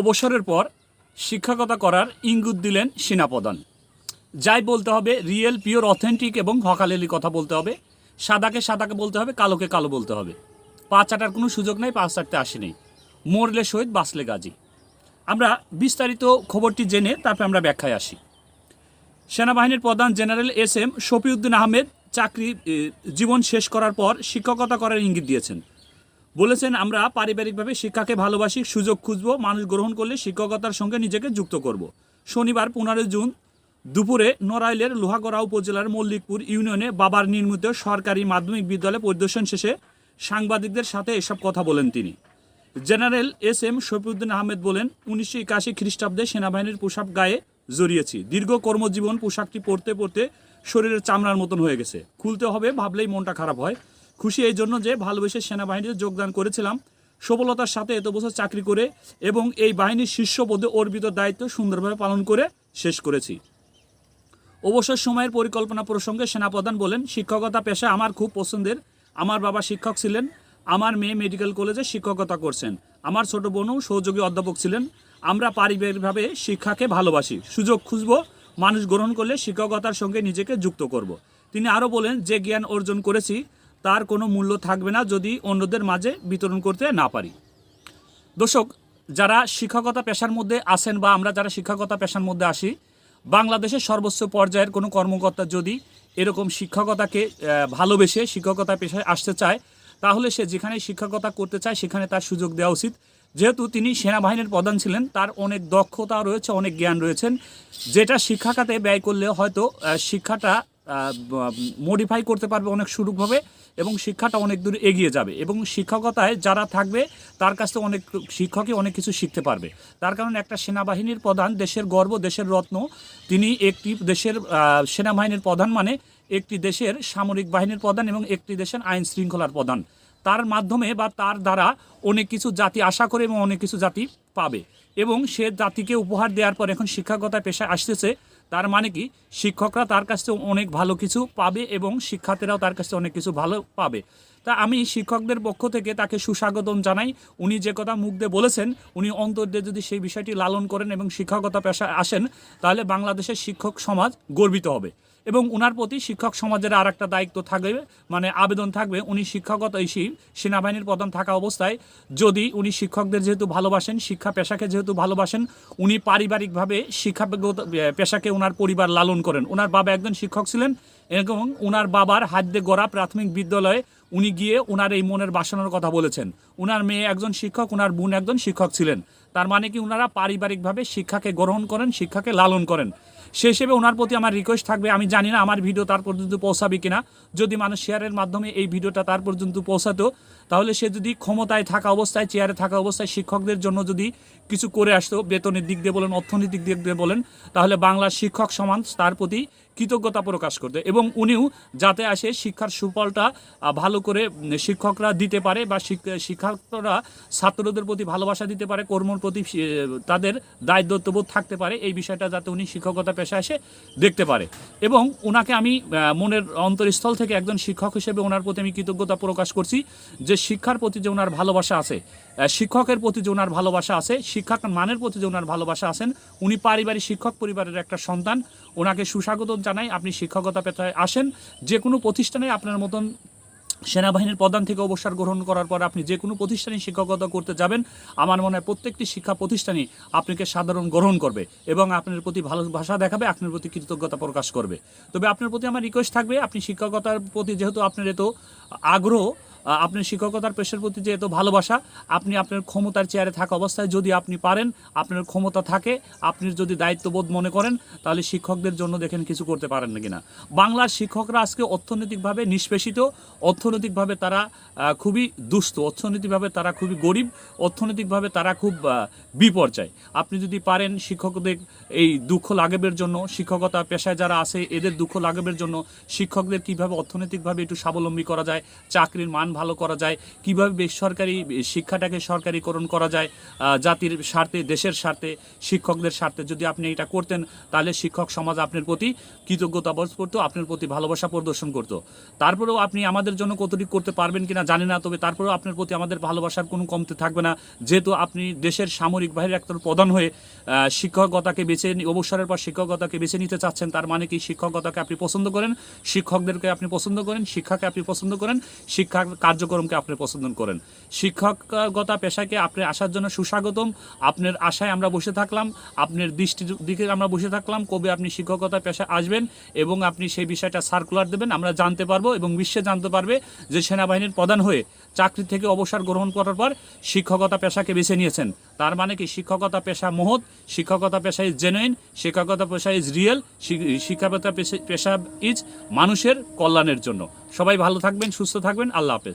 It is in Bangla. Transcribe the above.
অবসরের পর শিক্ষকতা করার ইঙ্গুত দিলেন সেনাপ্রধান। যাই বলতে হবে, রিয়েল, পিওর, অথেন্টিক এবং হকালেলি কথা বলতে হবে। সাদাকে সাদাকে বলতে হবে, কালোকে কালো বলতে হবে। পা চাটার কোনো সুযোগ নেই, পা চাটতে আসেনি। মরলে শহীদ, বাঁচলে গাজী। আমরা বিস্তারিত খবরটি জেনে তারপরে আমরা ব্যাখ্যায় আসি। সেনাবাহিনীর প্রধান general S M Shafiuddin Ahmed চাকরি জীবন শেষ করার পর শিক্ষকতা করার ইঙ্গিত দিয়েছেন। বলেছেন, আমরা পারিবারিকভাবে শিক্ষাকে ভালোবাসি, সুযোগ খুঁজব, মানুষ গ্রহণ করলে শিক্ষকতার সঙ্গে নিজেকে যুক্ত করব। শনিবার পনেরোই জুন দুপুরে নড়াইলের লোহাগড়া উপজেলার মল্লিকপুর ইউনিয়নে বাবার নির্মিত সরকারি মাধ্যমিক বিদ্যালয় পরিদর্শন শেষে সাংবাদিকদের সাথে এসব কথা বলেন তিনি। General S M Shafiuddin Ahmed বলেন, উনিশশো একাশি খ্রিস্টাব্দে সেনাবাহিনীর পোশাক গায়ে জড়িয়েছি। দীর্ঘ কর্মজীবন পোশাকটি পরতে পরতে শরীরের চামড়ার মতন হয়ে গেছে। খুলতে হবে ভাবলেই মনটা খারাপ হয়। খুশি এই জন্য যে ভালোবেসে সেনাবাহিনীতে যোগদান করেছিলাম। সফলতার সাথে এত বছর চাকরি করে এবং এই বাহিনীর শীর্ষ পদে অর্পিত দায়িত্ব সুন্দরভাবে পালন করে শেষ করেছি। অবসর সময়ের পরিকল্পনা প্রসঙ্গে সেনাপ্রধান বলেন, শিক্ষকতা পেশা আমার খুব পছন্দের। আমার বাবা শিক্ষক ছিলেন, আমার মেয়ে মেডিকেল কলেজে শিক্ষকতা করছেন। আমার ছোট বোনও সহযোগী অধ্যাপক ছিলেন। আমরা পারিবারিকভাবে শিক্ষাকে ভালোবাসি। সুযোগ খুঁজব, মানুষ গ্রহণ করলে শিক্ষকতার সঙ্গে নিজেকে যুক্ত করব। তিনি আরও বলেন, যে জ্ঞান অর্জন করেছি তার কোনো মূল্য থাকবে না যদি অন্যদের মাঝে বিতরণ করতে না পারি। দর্শক, যারা শিক্ষকতা পেশার মধ্যে আসেন বা আমরা যারা শিক্ষকতা পেশার মধ্যে আসি, বাংলাদেশের সর্বোচ্চ পর্যায়ের কোনো কর্মকর্তা যদি এরকম শিক্ষকতাকে ভালোবেসে শিক্ষকতা পেশায় আসতে চায়, তাহলে সে যেখানে শিক্ষকতা করতে চায়, সেখানে তার সুযোগ দেওয়া উচিত। যেহেতু তিনি সেনাবাহিনীর প্রধান ছিলেন, তার অনেক দক্ষতা রয়েছে, অনেক জ্ঞান রয়েছেন, যেটা শিক্ষা খাতে ব্যয় করলে হয়তো শিক্ষাটা মডিফাই করতে পারবে অনেক সুরূপভাবে এবং শিক্ষাটা অনেক দূর এগিয়ে যাবে এবং শিক্ষকতায় যারা থাকবে, তার কাছ থেকে অনেক শিক্ষকই অনেক কিছু শিখতে পারবে। তার কারণে একটা সেনাবাহিনীর প্রধান দেশের গর্ব, দেশের রত্ন। তিনি একটি দেশের সেনাবাহিনীর প্রধান মানে একটি দেশের সামরিক বাহিনীর প্রধান এবং একটি দেশের আইন শৃঙ্খলার প্রধান। তার মাধ্যমে বা তার দ্বারা অনেক কিছু জাতি আশা করে এবং অনেক কিছু জাতি পাবে। এবং সে জাতিকে উপহার দেওয়ার পর এখন শিক্ষকতা পেশায় আসতেছে। তার মানে কি? শিক্ষকরা তার কাছ থেকে অনেক ভালো কিছু পাবে এবং শিক্ষার্থীরাও তার কাছ থেকে অনেক কিছু ভালো পাবে। তা আমি শিক্ষকদের পক্ষ থেকে তাকে সুস্বাগতম জানাই। উনি যে কথা মুখ দিয়ে বলেছেন, উনি অন্তর দিয়ে যদি সেই বিষয়টি লালন করেন এবং শিক্ষকতা পেশায় আসেন, তাহলে বাংলাদেশের শিক্ষক সমাজ গর্বিত হবে। এবং ওনার প্রতি শিক্ষক সমাজের আর একটা দায়িত্ব থাকবে মানে আবেদন থাকবে উনি শিক্ষকতা এই সেই সেনাবাহিনীর প্রধান থাকা অবস্থায়। যদি উনি শিক্ষকদের যেহেতু ভালোবাসেন, শিক্ষা পেশাকে যেহেতু ভালোবাসেন, উনি পারিবারিকভাবে শিক্ষা পেশাকে ওনার পরিবার লালন করেন। ওনার বাবা একজন শিক্ষক ছিলেন এবং ওনার বাবার হাত দিয়ে গড়া প্রাথমিক বিদ্যালয়ে উনি গিয়ে ওনার এই মনের বাসনার কথা বলেছেন। ওনার মেয়ে একজন শিক্ষক ওনার বোন একজন শিক্ষক ছিলেন। তার মানে কি ওনারা পারিবারিকভাবে শিক্ষাকে গ্রহণ করেন, শিক্ষাকে লালন করেন। সে হিসেবে ওনার প্রতি আমার রিকোয়েস্ট থাকবে। আমি জানি না আমার ভিডিও তার পর্যন্ত পৌঁছাবে কিনা। যদি মানুষ শেয়ারের মাধ্যমে এই ভিডিওটা তার পর্যন্ত পৌঁছাতো, তাহলে সে যদি ক্ষমতায় থাকা অবস্থায় চেয়ারে থাকা অবস্থায় শিক্ষকদের জন্য যদি কিছু করে আসতো, বেতনের দিক দিয়ে বলেন, অর্থনৈতিক দিক দিয়ে বলেন, তাহলে বাংলার শিক্ষক সমাজ তার প্রতি কৃতজ্ঞতা প্রকাশ করতে এবং উনিও যাতে আসে শিক্ষার সুফলটা ভালো করে শিক্ষকরা দিতে পারে বা শিক- শিক্ষকরা ছাত্রদের প্রতি ভালোবাসা দিতে পারে, কর্মর প্রতি তাদের দায়িত্ববোধ থাকতে পারে, এই বিষয়টা যাতে উনি শিক্ষকতা পেশা এসে দেখতে পারে। এবং ওনাকে আমি মনের অন্তরস্থল থেকে একজন শিক্ষক হিসেবে ওনার প্রতি আমি কৃতজ্ঞতা প্রকাশ করছি যে শিক্ষার প্রতি যে ওনার ভালোবাসা আছে শিক্ষকের প্রতি যে ওনার ভালোবাসা আছে, শিক্ষার মানের প্রতি যে ওনার ভালোবাসা আছেন, উনি পারিবারিক শিক্ষক পরিবারের একটা সন্তান ওনাকে সুস্বাগত জানাই, আপনি শিক্ষকতা পেতে আসেন। যে কোনো প্রতিষ্ঠানে আপনার মতন সেনাবাহিনীর প্রধান থেকে অবসর গ্রহণ করার পর আপনি যে কোনো প্রতিষ্ঠানে শিক্ষকতা করতে যাবেন। আমার মনে হয় প্রত্যেকটি শিক্ষা প্রতিষ্ঠানই আপনাকে সাধারণ গ্রহণ করবে এবং আপনার প্রতি ভালো ভাষা দেখাবে, আপনার প্রতি কৃতজ্ঞতা প্রকাশ করবে। তবে আপনার প্রতি আমার রিকোয়েস্ট থাকবে, আপনি শিক্ষকতার প্রতি যেহেতু আপনার এত আগ্রহ আপনার শিক্ষকতার পেশার প্রতি যে এত ভালোবাসা, আপনি আপনার ক্ষমতার চেয়ারে থাকা অবস্থায় যদি আপনি পারেন, আপনার ক্ষমতা থাকে, আপনি যদি দায়িত্ববোধ মনে করেন, তাহলে শিক্ষকদের জন্য দেখেন কিছু করতে পারেন না কিনা। বাংলার শিক্ষকরা আজকে অর্থনৈতিকভাবে নিষ্পেষিত, অর্থনৈতিকভাবে তারা খুবই দুস্থ, অর্থনৈতিকভাবে তারা খুবই গরিব, অর্থনৈতিকভাবে তারা খুব বিপর্যয়। আপনি যদি পারেন শিক্ষকদের এই দুঃখ লাঘবের জন্য, শিক্ষকতা পেশায় যারা আছে, এদের দুঃখ লাঘবের জন্য শিক্ষকদের কীভাবে অর্থনৈতিকভাবে একটু স্বাবলম্বী করা যায়, চাকরির মান ভালো করা যায়, কীভাবে বেসরকারি শিক্ষাটাকে সরকারিকরণ করা যায় জাতির স্বার্থে, দেশের স্বার্থে, শিক্ষকদের স্বার্থে। যদি আপনি এটা করতেন, তাহলে শিক্ষক সমাজ আপনার প্রতি কৃতজ্ঞতা বোধ করতো, আপনার প্রতি ভালোবাসা প্রদর্শন করতো। তারপরেও আপনি আমাদের জন্য কতটুকু করতে পারবেন কিনা জানি না, তবে তারপরেও আপনার প্রতি আমাদের ভালোবাসার কোনো কমতে থাকবে না। যেহেতু আপনি দেশের সামরিক বাহিনীর একজন প্রধান হয়ে শিক্ষকতাকে বেছে অবসরের পর শিক্ষকতাকে বেছে নিতে চাচ্ছেন, তার মানে কি শিক্ষকতাকে আপনি পছন্দ করেন, শিক্ষকদেরকে আপনি পছন্দ করেন, শিক্ষাকে আপনি পছন্দ করেন, শিক্ষার কার্যক্রমকে আপনি পছন্দ করেন। শিক্ষকতা পেশাকে আপনি আসার জন্য সুস্বাগতম। আপনার আশায় আমরা বসে থাকলাম, আপনার দৃষ্টির দিকে আমরা বসে থাকলাম, কবে আপনি শিক্ষকতা পেশায় আসবেন এবং আপনি সেই বিষয়টা সার্কুলার দেবেন, আমরা জানতে পারব এবং বিশ্বে জানতে পারবে যে সেনাবাহিনীর প্রধান হয়ে চাকরি থেকে অবসর গ্রহণ করার পর শিক্ষকতা পেশাকে বেছে নিয়েছেন। তার মানে কি? শিক্ষকতা পেশা মহৎ, শিক্ষকতা পেশা ইজ জেনুইন শিক্ষকতা পেশা ইজ রিয়েল শিক্ষকতা পেশা- পেশা ইজ মানুষের কল্যাণের জন্য। সবাই ভালো থাকবেন, সুস্থ থাকবেন, আল্লাহ হাফেজ।